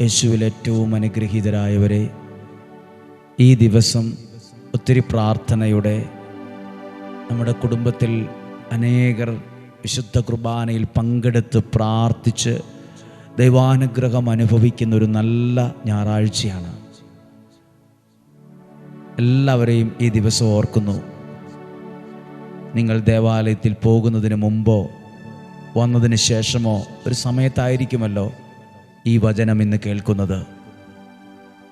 യേശുവിൽ ഏറ്റവും അനുഗ്രഹീതരായവരെ ഈ ദിവസം ഒത്തിരി പ്രാർത്ഥനയുടെ നമ്മുടെ കുടുംബത്തിൽ അനേകർ വിശുദ്ധ കുർബാനയിൽ പങ്കെടുത്ത് പ്രാർത്ഥിച്ച് ദൈവാനുഗ്രഹം അനുഭവിക്കുന്ന ഒരു നല്ല ഞായറാഴ്ചയാണ്. എല്ലാവരെയും ഈ ദിവസം ഓർക്കുന്നു. നിങ്ങൾ ദേവാലയത്തിൽ പോകുന്നതിന് മുമ്പോ വന്നതിന് ശേഷമോ ഒരു സമയത്തായിരിക്കുമല്ലോ. ഈ വചനം ഇന്ന് കേൾക്കുന്നത്.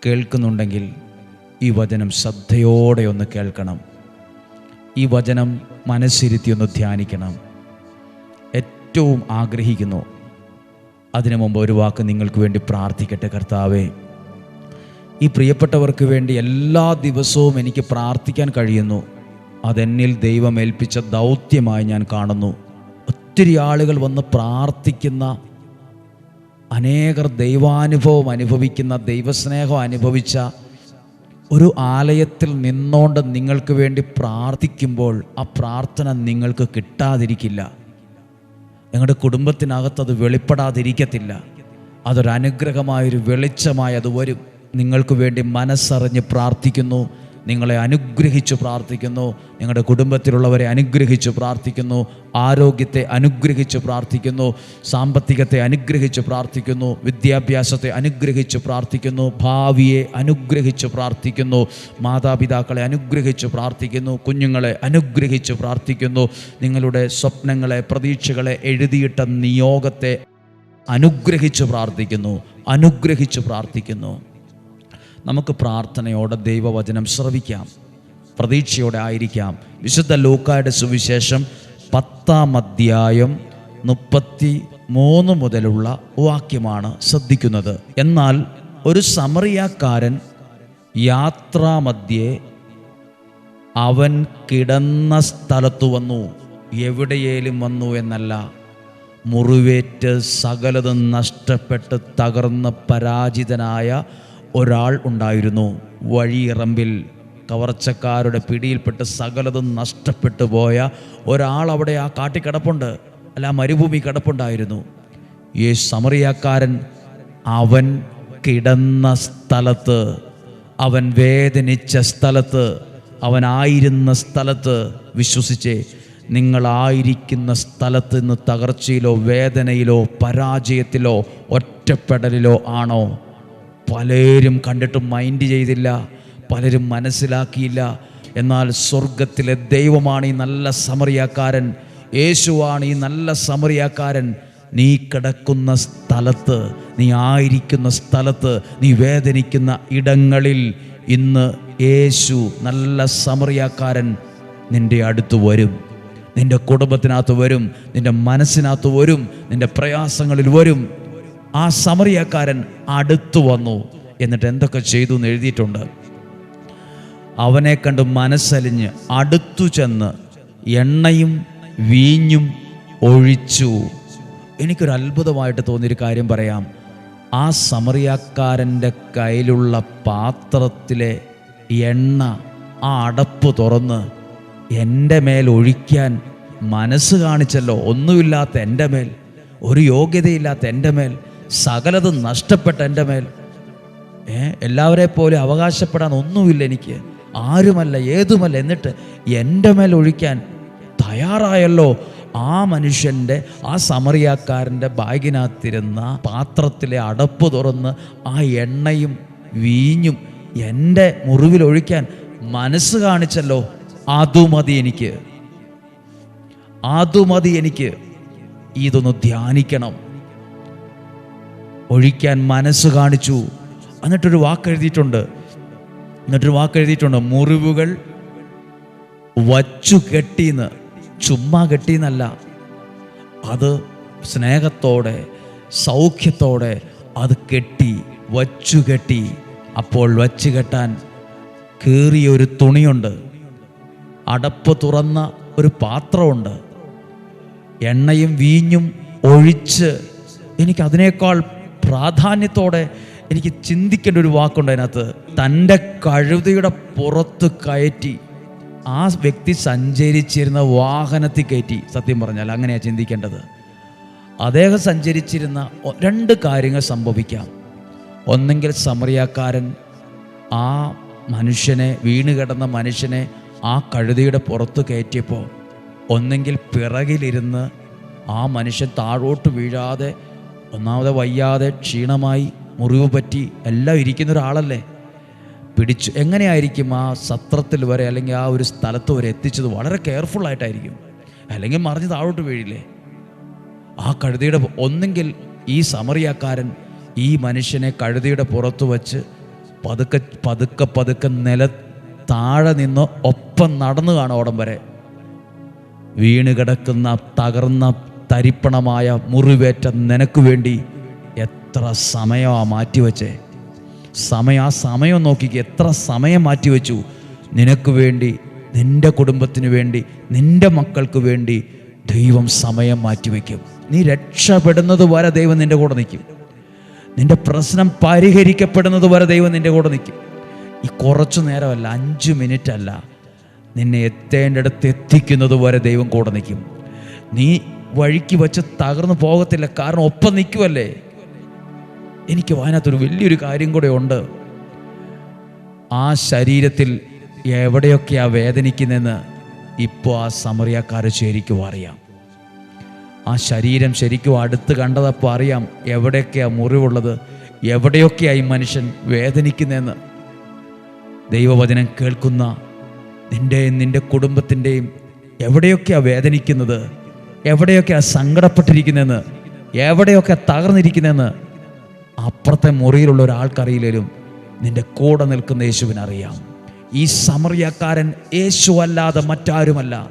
കേൾക്കുന്നുണ്ടെങ്കിൽ ഈ വചനം ശ്രദ്ധയോടെ ഒന്ന് കേൾക്കണം. ഈ വചനം മനസ്സിരുത്തി ഒന്ന് ധ്യാനിക്കണം. ഏറ്റവും ആഗ്രഹിക്കുന്നു. അതിനു മുമ്പ് ഒരു വാക്ക് നിങ്ങൾക്ക് വേണ്ടി പ്രാർത്ഥിക്കട്ടെ കർത്താവേ. ഈ പ്രിയപ്പെട്ടവർക്ക് വേണ്ടി എല്ലാ ദിവസവും എനിക്ക് പ്രാർത്ഥിക്കാൻ കഴിയുന്നു. അതെന്നിൽ ദൈവം ഏൽപ്പിച്ച ദൗത്യമായി ഞാൻ കാണുന്നു. ഒത്തിരി ആളുകൾ വന്ന് പ്രാർത്ഥിക്കുന്ന അനേകർ ദൈവാനുഭവം അനുഭവിക്കുന്ന ദൈവസ്നേഹം അനുഭവിച്ച ഒരു ആലയത്തിൽ നിന്നോണ്ട് നിങ്ങൾക്ക് വേണ്ടി പ്രാർത്ഥിക്കുമ്പോൾ ആ പ്രാർത്ഥന നിങ്ങൾക്ക് കിട്ടാതിരിക്കില്ല. നിങ്ങളുടെ കുടുംബത്തിനകത്ത് അത് വെളിപ്പെടാതിരിക്കത്തില്ല. അതൊരനുഗ്രഹമായൊരു വെളിച്ചമായി അത് വരും. നിങ്ങൾക്ക് വേണ്ടി മനസ്സറിഞ്ഞ് പ്രാർത്ഥിക്കുന്നു. നിങ്ങളെ അനുഗ്രഹിച്ച് പ്രാർത്ഥിക്കുന്നു നിങ്ങളുടെ കുടുംബത്തിലുള്ളവരെ അനുഗ്രഹിച്ച് പ്രാർത്ഥിക്കുന്നു ആരോഗ്യത്തെ അനുഗ്രഹിച്ച് പ്രാർത്ഥിക്കുന്നു സാമ്പത്തികത്തെ അനുഗ്രഹിച്ച് പ്രാർത്ഥിക്കുന്നു വിദ്യാഭ്യാസത്തെ അനുഗ്രഹിച്ച് പ്രാർത്ഥിക്കുന്നു ഭാവിയെ അനുഗ്രഹിച്ച് പ്രാർത്ഥിക്കുന്നു മാതാപിതാക്കളെ അനുഗ്രഹിച്ച് പ്രാർത്ഥിക്കുന്നു കുഞ്ഞുങ്ങളെ അനുഗ്രഹിച്ച് പ്രാർത്ഥിക്കുന്നു നിങ്ങളുടെ സ്വപ്നങ്ങളെ പ്രതീക്ഷകളെ എഴുതിയിട്ട നിയോഗത്തെ അനുഗ്രഹിച്ച് പ്രാർത്ഥിക്കുന്നു അനുഗ്രഹിച്ച് പ്രാർത്ഥിക്കുന്നു നമുക്ക് പ്രാർത്ഥനയോടെ ദൈവവചനം ശ്രവിക്കാം. പ്രതീക്ഷയോടെ ആയിരിക്കാം. വിശുദ്ധ ലൂക്കായുടെ സുവിശേഷം പത്താം അധ്യായം മുപ്പത്തി മൂന്ന് മുതലുള്ള വാക്യമാണ് ശ്രദ്ധിക്കുന്നത്. എന്നാൽ ഒരു സമറിയാക്കാരൻ യാത്രാമധ്യേ അവൻ കിടന്ന സ്ഥലത്തു വന്നു. എവിടെയേലും വന്നു എന്നല്ല. മുറിവേറ്റ് സകലതും നഷ്ടപ്പെട്ട് തകർന്ന് പരാജിതനായ ഒരാൾ ഉണ്ടായിരുന്നു. വഴിയിറമ്പിൽ കവർച്ചക്കാരുടെ പിടിയിൽപ്പെട്ട് സകലതും നഷ്ടപ്പെട്ടു പോയ ഒരാൾ അവിടെ ആ കാട്ടി കിടപ്പുണ്ട്. അല്ല മരുഭൂമി കിടപ്പുണ്ടായിരുന്നു. ഈ സമറിയാക്കാരൻ അവൻ കിടന്ന സ്ഥലത്ത് അവൻ വേദനിച്ച സ്ഥലത്ത് അവനായിരുന്ന സ്ഥലത്ത് വിശ്വസിച്ചേ നിങ്ങളായിരിക്കുന്ന സ്ഥലത്ത് നിന്ന് തകർച്ചയിലോ വേദനയിലോ പരാജയത്തിലോ ഒറ്റപ്പെടലിലോ ആണോ? പലരും കണ്ടിട്ടും മൈൻഡ് ചെയ്തില്ല പലരും മനസ്സിലാക്കിയില്ല. എന്നാൽ സ്വർഗത്തിലെ ദൈവമാണ് ഈ നല്ല സമറിയാക്കാരൻ യേശുവാണ് ഈ നല്ല സമറിയാക്കാരൻ. നീ കിടക്കുന്ന സ്ഥലത്ത് നീ ആയിരിക്കുന്ന സ്ഥലത്ത് നീ വേദനിക്കുന്ന ഇടങ്ങളിൽ ഇന്ന് യേശു നല്ല സമറിയാക്കാരൻ നിന്റെ അടുത്ത് വരും. നിന്റെ കുടുംബത്തിനകത്ത് വരും നിന്റെ മനസ്സിനകത്ത് വരും നിന്റെ പ്രയാസങ്ങളിൽ വരും. ആ സമറിയക്കാരൻ അടുത്തു വന്നു. എന്നിട്ട് എന്തൊക്കെ ചെയ്തു എന്ന് എഴുതിയിട്ടുണ്ട്. അവനെ കണ്ട് മനസ്സലിഞ്ഞ് അടുത്തു ചെന്ന് എണ്ണയും വീഞ്ഞും ഒഴിച്ചു. എനിക്കൊരു അത്ഭുതമായിട്ട് തോന്നിയൊരു കാര്യം പറയാം. ആ സമറിയാക്കാരന്റെ കയ്യിലുള്ള പാത്രത്തിലെ എണ്ണ ആ അടപ്പ് തുറന്ന് എന്റെ മേൽ ഒഴിക്കാൻ മനസ്സ് കാണിച്ചല്ലോ. ഒന്നുമില്ലാത്ത എന്റെ മേൽ ഒരു യോഗ്യതയില്ലാത്ത എന്റെ മേൽ. സകലതും നഷ്ടപ്പെട്ട എന്റെ മേൽ. ഏ എല്ലാവരെ പോലെ അവകാശപ്പെടാൻ ഒന്നുമില്ല എനിക്ക്. ആരുമല്ല ഏതുമല്ല എന്നിട്ട് എന്റെ മേൽ ഒഴിക്കാൻ തയ്യാറായല്ലോ. ആ മനുഷ്യന്റെ ആ സമറിയാക്കാരന്റെ ബാഗിനകത്തിരുന്ന പാത്രത്തിലെ അടപ്പ് തുറന്ന് ആ എണ്ണയും വീഞ്ഞും എന്റെ മുറിവിൽ ഒഴിക്കാൻ മനസ്സ് കാണിച്ചല്ലോ. അതുമതി എനിക്ക്. അതുമതി എനിക്ക്. ഇതൊന്ന് ധ്യാനിക്കണം. ഒഴിക്കാൻ മനസ്സ് കാണിച്ചു. എന്നിട്ടൊരു വാക്ക് എഴുതിയിട്ടുണ്ട് എന്നിട്ടൊരു വാക്ക് എഴുതിയിട്ടുണ്ട് മുറിവുകൾ വച്ചു കെട്ടിന്ന്. ചുമ്മാ കെട്ടിന്നല്ല. അത് സ്നേഹത്തോടെ സൗഖ്യത്തോടെ അത് കെട്ടി വച്ചു കെട്ടി. അപ്പോൾ വച്ചു കെട്ടാൻ കീറിയ ഒരു തുണിയുണ്ട്. അടപ്പ് തുറന്ന ഒരു പാത്രമുണ്ട്. എണ്ണയും വീഞ്ഞും ഒഴിച്ച് എനിക്ക് അതിനേക്കാൾ പ്രാധാന്യത്തോടെ എനിക്ക് ചിന്തിക്കേണ്ട ഒരു വാക്കുണ്ട് അതിനകത്ത്. തന്റെ കഴുതയുടെ പുറത്ത് കയറ്റി ആ വ്യക്തി സഞ്ചരിച്ചിരുന്ന വാഹനത്തിൽ കയറ്റി. സത്യം പറഞ്ഞാൽ അങ്ങനെയാണ് ചിന്തിക്കേണ്ടത്. അദ്ദേഹം സഞ്ചരിച്ചിരുന്ന രണ്ട് കാര്യങ്ങൾ സംഭവിക്കാം. ഒന്നെങ്കിൽ സമറിയാക്കാരൻ ആ മനുഷ്യനെ വീണ് കിടന്ന മനുഷ്യനെ ആ കഴുതയുടെ പുറത്ത് കയറ്റിയപ്പോൾ ഒന്നെങ്കിൽ പിറകിലിരുന്ന് ആ മനുഷ്യൻ താഴോട്ട് വീഴാതെ ഒന്നാമത് വയ്യാതെ ക്ഷീണമായി മുറിവ് പറ്റി എല്ലാം ഇരിക്കുന്ന ഒരാളല്ലേ? പിടിച്ചു എങ്ങനെയായിരിക്കും ആ സത്രത്തിൽ വരെ അല്ലെങ്കിൽ ആ ഒരു സ്ഥലത്ത് വരെ എത്തിച്ചത്? വളരെ കെയർഫുള്ളായിട്ടായിരിക്കും അല്ലെങ്കിൽ മറിഞ്ഞ് താഴോട്ട് വീഴില്ലേ? ആ കഴുതയുടെ ഒന്നെങ്കിൽ ഈ സമറിയാക്കാരൻ ഈ മനുഷ്യനെ കഴുതയുടെ പുറത്ത് വച്ച് പതുക്കെ പതുക്കെ പതുക്കെ നില താഴെ നിന്ന് ഒപ്പം നടന്നു കാണും ഓടം വരെ. വീണ് കിടക്കുന്ന തകർന്ന തരിപ്പണമായ മുറിവേറ്റ നിനക്ക് വേണ്ടി എത്ര സമയമാണ് മാറ്റിവെച്ചേ സമയം ആ സമയം നോക്കി എത്ര സമയം മാറ്റിവെച്ചു നിനക്ക് വേണ്ടി നിന്റെ കുടുംബത്തിന് വേണ്ടി നിന്റെ മക്കൾക്ക് വേണ്ടി ദൈവം സമയം മാറ്റിവെക്കും നീ രക്ഷപ്പെടുന്നത് വരെ ദൈവം നിന്റെ കൂടെ നിൽക്കും. നിന്റെ പ്രശ്നം പരിഹരിക്കപ്പെടുന്നത് വരെ ദൈവം നിന്റെ കൂടെ നിൽക്കും. ഈ കുറച്ചു നേരമല്ല അഞ്ച് മിനിറ്റ് അല്ല നിന്നെ എത്തേണ്ടടുത്ത് എത്തിക്കുന്നത് വരെ ദൈവം കൂടെ നിൽക്കും. നീ വഴിക്ക് വെച്ച് തകർന്നു പോകത്തില്ല. കാരണം ഒപ്പം നിൽക്കുമല്ലേ എനിക്ക് അതിനകത്തൊരു വലിയൊരു കാര്യം കൂടെ ഉണ്ട്. ആ ശരീരത്തിൽ എവിടെയൊക്കെയാ വേദനിക്കുന്നതെന്ന് ഇപ്പോൾ ആ സമറിയാക്കാരെ ശരിക്കും അറിയാം. ആ ശരീരം ശരിക്കും അടുത്ത് കണ്ടതപ്പോൾ അറിയാം എവിടെയൊക്കെയാ മുറിവുള്ളത് എവിടെയൊക്കെയായി മനുഷ്യൻ വേദനിക്കുന്നതെന്ന്. ദൈവവചനം കേൾക്കുന്ന നിന്റെയും നിന്റെ കുടുംബത്തിന്റെയും എവിടെയൊക്കെയാ വേദനിക്കുന്നത് എവിടെയൊക്കെയാ സങ്കടപ്പെട്ടിരിക്കുന്നതെന്ന് എവിടെയൊക്കെ തകർന്നിരിക്കുന്നതെന്ന് അപ്പുറത്തെ മുറിയിലുള്ള ഒരാൾക്കറിയില്ലും നിന്റെ കൂടെ നിൽക്കുന്ന യേശുവിനറിയാം ഈ സമറിയക്കാരൻ യേശു അല്ലാതെ മറ്റാരുമല്ല.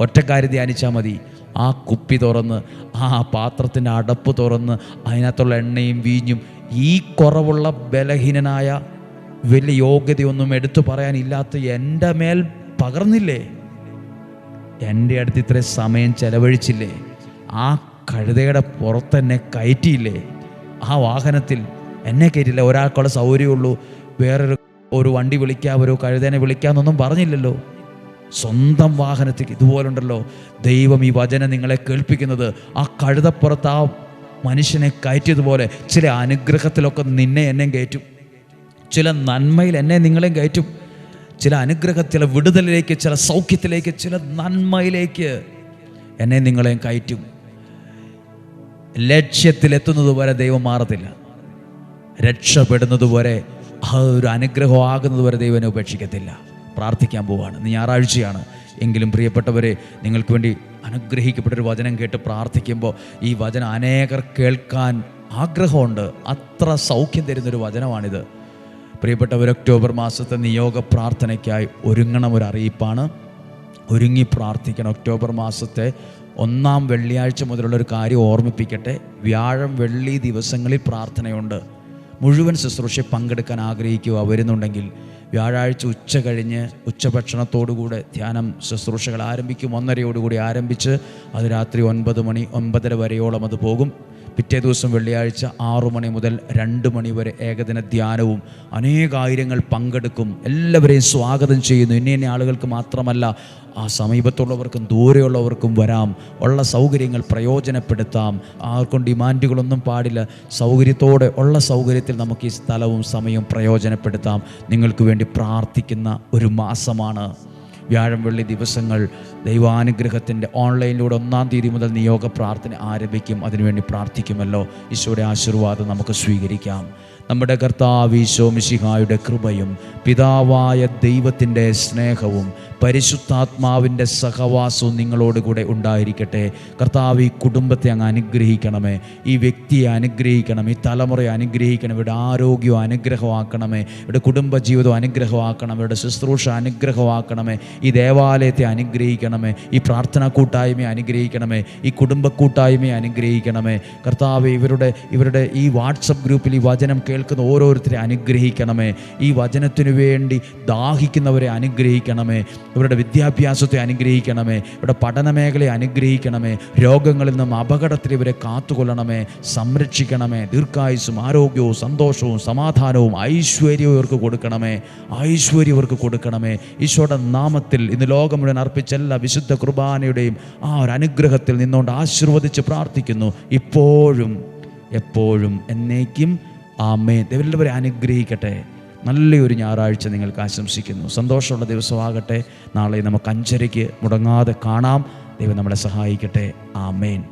ഒറ്റക്കാര്യം ധ്യാനിച്ചാൽ മതി. ആ കുപ്പി തുറന്ന് ആ പാത്രത്തിന്റെ അടപ്പ് തുറന്ന് അതിനകത്തുള്ള എണ്ണയും വീഞ്ഞും ഈ കുറവുള്ള ബലഹീനനായ വലിയ യോഗ്യതയൊന്നും എടുത്തു പറയാനില്ലാത്ത എന്റെ മേൽ പകർന്നില്ലേ? എന്റെ അടുത്ത് ഇത്രയും സമയം ചെലവഴിച്ചില്ലേ? ആ കഴുതയുടെ പുറത്തെന്നെ കയറ്റിയില്ലേ? ആ വാഹനത്തിൽ എന്നെ കയറ്റില്ല ഒരാൾക്കുള്ള സൗകര്യമുള്ളൂ വേറൊരു ഒരു വണ്ടി വിളിക്കാം ഒരു കഴുതേനെ വിളിക്കാമെന്നൊന്നും പറഞ്ഞില്ലല്ലോ. സ്വന്തം വാഹനത്തിൽ ഇതുപോലുണ്ടല്ലോ ദൈവം ഈ വചനം നിങ്ങളെ കേൾപ്പിക്കുന്നത്. ആ കഴുതപ്പുറത്ത് ആ മനുഷ്യനെ കയറ്റിയതുപോലെ ചില അനുഗ്രഹത്തിലൊക്കെ നിന്നെ എന്നെ കയറ്റും. ചില നന്മയിൽ എന്നെ നിങ്ങളെയും കയറ്റും. ചില അനുഗ്രഹ ചില വിടുതലിലേക്ക് ചില സൗഖ്യത്തിലേക്ക് ചില നന്മയിലേക്ക് എന്നെ നിങ്ങളെയും കയറ്റും. ലക്ഷ്യത്തിലെത്തുന്നത് വരെ ദൈവം മാറത്തില്ല. രക്ഷപ്പെടുന്നത് വരെ ആ ഒരു അനുഗ്രഹമാകുന്നത് വരെ ദൈവനെ ഉപേക്ഷിക്കത്തില്ല. പ്രാർത്ഥിക്കാൻ പോവാണ്. ഞായറാഴ്ചയാണ്. എങ്കിലും പ്രിയപ്പെട്ടവരെ നിങ്ങൾക്ക് വേണ്ടി അനുഗ്രഹിക്കപ്പെട്ടൊരു വചനം കേട്ട് പ്രാർത്ഥിക്കുമ്പോൾ ഈ വചനം അനേകർ കേൾക്കാൻ ആഗ്രഹമുണ്ട്. അത്ര സൗഖ്യം തരുന്നൊരു വചനമാണിത്. പ്രിയപ്പെട്ടവർ ഒക്ടോബർ മാസത്തെ നിയോഗ പ്രാർത്ഥനയ്ക്കായി ഒരുങ്ങണം ഒരു അറിയിപ്പാണ്. ഒരുങ്ങി പ്രാർത്ഥിക്കണം. ഒക്ടോബർ മാസത്തെ ഒന്നാം വെള്ളിയാഴ്ച മുതലുള്ള ഒരു കാര്യം ഓർമ്മിപ്പിക്കട്ടെ. വ്യാഴം വെള്ളി ദിവസങ്ങളിൽ പ്രാർത്ഥനയുണ്ട്. മുഴുവൻ ശുശ്രൂഷയിൽ പങ്കെടുക്കാൻ ആഗ്രഹിക്കുക വരുന്നുണ്ടെങ്കിൽ വ്യാഴാഴ്ച ഉച്ച കഴിഞ്ഞ് ഉച്ചഭക്ഷണത്തോടുകൂടെ ധ്യാനം ശുശ്രൂഷകൾ ആരംഭിക്കും. ഒന്നരയോടുകൂടി ആരംഭിച്ച് അത് രാത്രി ഒൻപത് മണി ഒൻപതര വരെയോളം അത് പോകും. പിറ്റേ ദിവസം വെള്ളിയാഴ്ച ആറു മണി മുതൽ രണ്ട് മണി വരെ ഏകദിന ധ്യാനവും അനേകായിരങ്ങൾ പങ്കെടുക്കും. എല്ലാവരെയും സ്വാഗതം ചെയ്യുന്നു. ഇന്ന ആളുകൾക്ക് മാത്രമല്ല ആ സമീപത്തുള്ളവർക്കും ദൂരെയുള്ളവർക്കും വരാം. ഉള്ള സൗകര്യങ്ങൾ പ്രയോജനപ്പെടുത്താം. ആർക്കും ഡിമാൻഡുകളൊന്നും പാടില്ല. സൗകര്യത്തോടെ ഉള്ള സൗകര്യത്തിൽ നമുക്ക് ഈ സ്ഥലവും സമയവും പ്രയോജനപ്പെടുത്താം. നിങ്ങൾക്ക് വേണ്ടി പ്രാർത്ഥിക്കുന്ന ഒരു മാസമാണ്. വ്യാഴം വെള്ളി ദിവസങ്ങൾ ദൈവാനുഗ്രഹത്തിന്റെ ഓൺലൈനിലൂടെ ഒന്നാം തീയതി മുതൽ നിയോഗ പ്രാർത്ഥന ആരംഭിക്കും. അതിനുവേണ്ടി പ്രാർത്ഥിക്കുമല്ലോ. ഈശോയുടെ ആശീർവാദം നമുക്ക് സ്വീകരിക്കാം. നമ്മുടെ കർത്താവ് ഈശോ മിശിഹായുടെ കൃപയും പിതാവായ ദൈവത്തിന്റെ സ്നേഹവും പരിശുദ്ധാത്മാവിന്റെ സഹവാസവും നിങ്ങളോടുകൂടെ ഉണ്ടായിരിക്കട്ടെ. കർത്താവ് ഈ കുടുംബത്തെ അങ്ങ് അനുഗ്രഹിക്കണമേ. ഈ വ്യക്തിയെ അനുഗ്രഹിക്കണം ഈ തലമുറയെ അനുഗ്രഹിക്കണം ഇവിടെ ആരോഗ്യം അനുഗ്രഹമാക്കണമേ. ഇവിടെ കുടുംബജീവിതം അനുഗ്രഹമാക്കണം ഇവിടെ ശുശ്രൂഷ അനുഗ്രഹമാക്കണമേ. ഈ ദേവാലയത്തെ അനുഗ്രഹിക്കണമേ. ഈ പ്രാർത്ഥനാ കൂട്ടായ്മയെ അനുഗ്രഹിക്കണമേ. ഈ കുടുംബ കൂട്ടായ്മയെ അനുഗ്രഹിക്കണമേ. കർത്താവ് ഇവരുടെ ഇവരുടെ ഈ വാട്സപ്പ് ഗ്രൂപ്പിൽ ഈ വചനം കേൾക്കുന്ന ഓരോരുത്തരെ അനുഗ്രഹിക്കണമേ. ഈ വചനത്തിനു വേണ്ടി ദാഹിക്കുന്നവരെ അനുഗ്രഹിക്കണമേ. ഇവരുടെ വിദ്യാഭ്യാസത്തെ അനുഗ്രഹിക്കണമേ. ഇവരുടെ പഠന മേഖലയെ അനുഗ്രഹിക്കണമേ. രോഗങ്ങളിൽ നിന്നും അപകടത്തിൽ ഇവരെ കാത്തുകൊള്ളണമേ. സംരക്ഷിക്കണമേ. ദീർഘായുസും ആരോഗ്യവും സന്തോഷവും സമാധാനവും ഐശ്വര്യവും ഇവർക്ക് കൊടുക്കണമേ. ഐശ്വര്യം ഇവർക്ക് കൊടുക്കണമേ. ഈശോയുടെ നാമത്തിൽ ഇന്ന് ലോകം മുഴുവൻ അർപ്പിച്ച എല്ലാ വിശുദ്ധ കുർബാനയുടെയും ആ ഒരു അനുഗ്രഹത്തിൽ നിന്നുകൊണ്ട് ആശീർവദിച്ച് പ്രാർത്ഥിക്കുന്നു. ഇപ്പോഴും എപ്പോഴും എന്നേക്കും ആമേൻ. ദൈവരെല്ലാവരെ അനുഗ്രഹിക്കട്ടെ. നല്ലൊരു ഞായറാഴ്ച നിങ്ങൾക്ക് ആശംസിക്കുന്നു. സന്തോഷമുള്ള ദിവസമാകട്ടെ. നാളെ നമുക്ക് അഞ്ചരയ്ക്ക് മുടങ്ങാതെ കാണാം. ദൈവം നമ്മളെ സഹായിക്കട്ടെ. ആമേൻ.